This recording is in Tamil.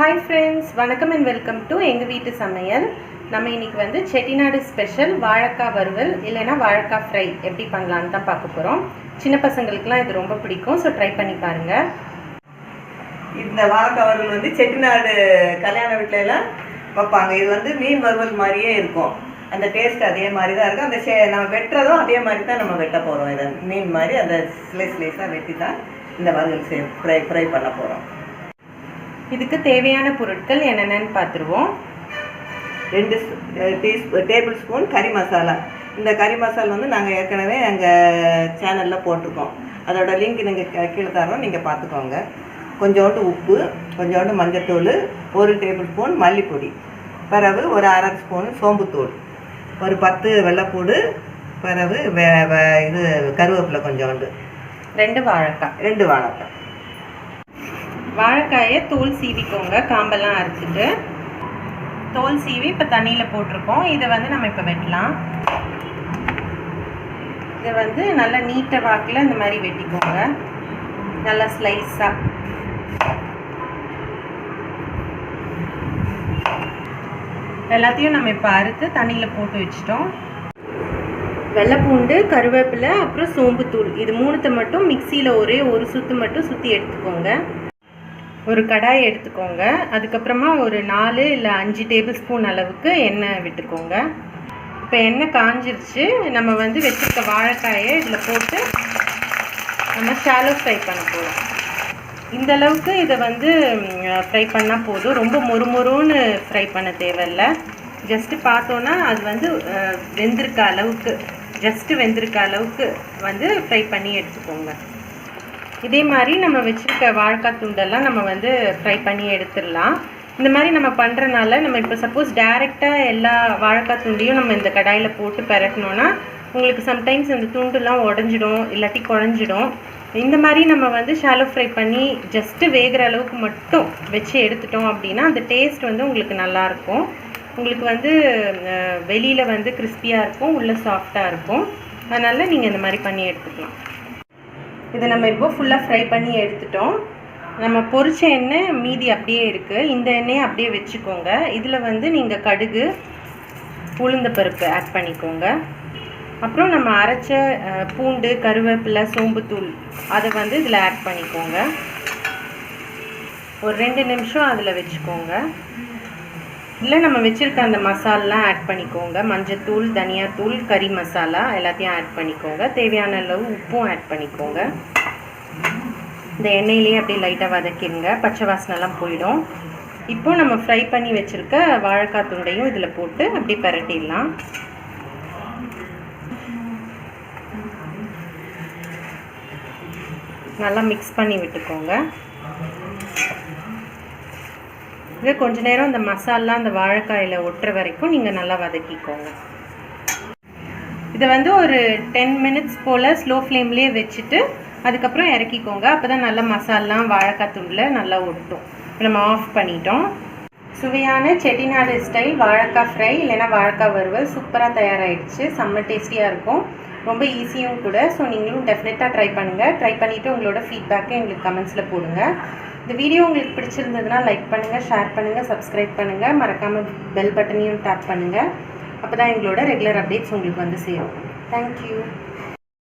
ஹாய் ஃப்ரெண்ட்ஸ் வணக்கம் அண்ட் வெல்கம் டு எங்கள் வீட்டு சமையல். நம்ம இன்னைக்கு வந்து செட்டிநாடு ஸ்பெஷல் வாழைக்காய் வறுவல் இல்லைன்னா வாழைக்காய் ஃப்ரை எப்படி பண்ணலான்னு தான் பார்க்க போகிறோம் சின்ன பசங்களுக்குலாம் இது ரொம்ப பிடிக்கும் ஸோ ட்ரை பண்ணி பாருங்கள் இந்த வாழைக்காய் வறுவல் வந்து செட்டிநாடு கல்யாண வீட்டிலலாம் வைப்பாங்க. இது வந்து மீன் வறுவல் மாதிரியே இருக்கும். அந்த டேஸ்ட் அதே மாதிரி தான் இருக்கும். அந்த சே- நம்ம வெட்டுறதும் அதே மாதிரி தான் நம்ம வெட்ட போகிறோம் இதை மீன் மாதிரி அந்த ஸ்லைஸ் ஸ்லைஸாக வெட்டி தான் இந்த வறுவல் ஃப்ரை ஃப்ரை பண்ண போகிறோம் இதுக்கு தேவையான பொருட்கள் என்னென்னு பார்த்துருவோம். ரெண்டு டீ டேபிள் ஸ்பூன் கறி மசாலா. இந்த கறி மசாலா வந்து நாங்கள் ஏற்கனவே எங்கள் சேனலில் போட்டிருக்கோம். அதோட லிங்க் நீங்கள் கீழே தரோம் நீங்கள் பார்த்துக்கோங்க. கொஞ்சோண்டு உப்பு கொஞ்சோண்டு மஞ்சத்தூள் ஒரு டேபிள் ஸ்பூன் மல்லிப்பொடி. பிறகு ஒரு அரை ஸ்பூன் சோம்புத்தூள். ஒரு பத்து வெள்ளைப்பூடு பிறகு இது கருவேப்பிலை கொஞ்சோண்டு. ரெண்டு வாழைக்காய். ரெண்டு வாழைக்காய். வாழைக்காயை தோல் சீவிக்கோங்க. காம்பெல்லாம் அறுத்துட்டு. தோல் சீவி இப்போ தண்ணியில் போட்டிருக்கோம். இதை வந்து நம்ம இப்போ வெட்டலாம். இதை வந்து நல்லா நீட்ட வாக்கில் இந்த மாதிரி வெட்டிக்கோங்க. நல்லா ஸ்லைஸாக எல்லாத்தையும் நம்ம இப்போ அறுத்து தண்ணியில் போட்டு வச்சிட்டோம். வெள்ளைப்பூண்டு கருவேப்பிலை அப்புறம் சோம்புத்தூள். இது மூணுத்தை மட்டும் மிக்சியில் ஒரே ஒரு சுத்து மட்டும் சுற்றி எடுத்துக்கோங்க. ஒரு கடாய் எடுத்துக்கோங்க. அதுக்கப்புறமா ஒரு நாலு இல்லை அஞ்சு டேபிள் ஸ்பூன் அளவுக்கு எண்ணெய் விட்டுக்கோங்க. இப்போ எண்ணெய் காஞ்சிருச்சு. நம்ம வந்து வச்சுருக்க வாழைக்காயை இதில் போட்டு நம்ம ஷாலோ ஃப்ரை பண்ண போகிறோம் இந்த அளவுக்கு இதை வந்து ஃப்ரை பண்ணால் போதும். ரொம்ப மொறுமொறுன்னு ஃப்ரை பண்ண தேவையில்ல. ஜஸ்ட்டு பார்த்தோன்னா அது வந்து வெந்திருக்க அளவுக்கு ஜஸ்ட்டு வெந்திருக்க அளவுக்கு வந்து ஃப்ரை பண்ணி எடுத்துக்கோங்க. இதே மாதிரி நம்ம வச்சுருக்க வாழைக்காய் துண்டெல்லாம் நம்ம வந்து ஃப்ரை பண்ணி எடுத்துடலாம். இந்த மாதிரி நம்ம பண்ணுறனால நம்ம இப்போ சப்போஸ் டைரெக்டாக எல்லா வாழைக்காய் துண்டையும் நம்ம இந்த கடாயில் போட்டு பெரட்டணும்னா உங்களுக்கு சம்டைம்ஸ் இந்த துண்டுலாம் உடஞ்சிடும் இல்லாட்டி குழஞ்சிடும். இந்த மாதிரி நம்ம வந்து ஷாலோ ஃப்ரை பண்ணி ஜஸ்ட்டு வேகிற அளவுக்கு மட்டும் வச்சு எடுத்துட்டோம் அப்படின்னா அந்த டேஸ்ட் வந்து உங்களுக்கு நல்லாயிருக்கும் உங்களுக்கு வந்து வெளியில் வந்து கிறிஸ்பியாக இருக்கும் உள்ளே சாஃப்டாக இருக்கும். அதனால் நீங்கள் இந்த மாதிரி பண்ணி எடுத்துக்கலாம். இதை நம்ம இப்போ ஃபுல்லாக ஃப்ரை பண்ணி எடுத்துட்டோம். நம்ம பொரிச்ச எண்ணெய் மீதி அப்படியே இருக்குது இந்த எண்ணெயை அப்படியே வச்சுக்கோங்க. இதில் வந்து நீங்கள் கடுகு உளுந்த பருப்பு ஆட் பண்ணிக்கோங்க. அப்புறம் நம்ம அரைச்ச பூண்டு கருவேப்பிலை சோம்புத்தூள் அதை வந்து இதில் ஆட் பண்ணிக்கோங்க. ஒரு ரெண்டு நிமிஷம் அதில் வச்சுக்கோங்க. இல்லை நம்ம வச்சுருக்க அந்த மசாலாலாம் ஆட் பண்ணிக்கோங்க. மஞ்சத்தூள் தனியாத்தூள் கறி மசாலா எல்லாத்தையும் ஆட் பண்ணிக்கோங்க. தேவையான அளவு உப்பும் ஆட் பண்ணிக்கோங்க. இந்த எண்ணெயிலேயே அப்படியே லைட்டாக வதக்கிடுங்க. பச்சை வாசனைலாம் போயிடும். இப்போ நம்ம ஃப்ரை பண்ணி வச்சுருக்க வாழைக்காய் துண்டையும் இதில் போட்டு அப்படியே பரட்டிடலாம். நல்லா மிக்ஸ் பண்ணி விட்டுக்கோங்க. இது கொஞ்ச நேரம் இந்த மசாலா அந்த வாழைக்காயில் ஒட்டுற வரைக்கும் நீங்கள் நல்லா வதக்கிக்கோங்க. இதை வந்து ஒரு டென் மினிட்ஸ் போல் ஸ்லோ ஃப்ளேம்லேயே வச்சுட்டு அதுக்கப்புறம் இறக்கிக்கோங்க. அப்போ தான் நல்லா மசாலாம் வாழைக்காய் தூளில் நல்லா ஒட்டும். இப்போ நம்ம ஆஃப் பண்ணிட்டோம். சுவையான செட்டிநாடு ஸ்டைல் வாழைக்காய் ஃப்ரை இல்லைன்னா வாழைக்காய் வறுவல். சூப்பராக தயாராகிடுச்சு செம்ம டேஸ்டியாக இருக்கும். ரொம்ப ஈஸியும் கூட. ஸோ நீங்களும் டெஃபினட்டாக ட்ரை பண்ணுங்கள் ட்ரை பண்ணிவிட்டு உங்களோட ஃபீட்பேக்கை எங்களுக்கு கமெண்ட்ஸில் போடுங்க. இந்த வீடியோ உங்களுக்கு பிடிச்சிருந்ததுன்னா லைக் பண்ணுங்கள் ஷேர் பண்ணுங்கள் சப்ஸ்கிரைப் பண்ணுங்கள் மறக்காமல் பெல் பட்டனையும் டேப் பண்ணுங்கள் அப்போ தான் எங்களோட ரெகுலர் அப்டேட்ஸ் உங்களுக்கு வந்து சேரும். தேங்க்யூ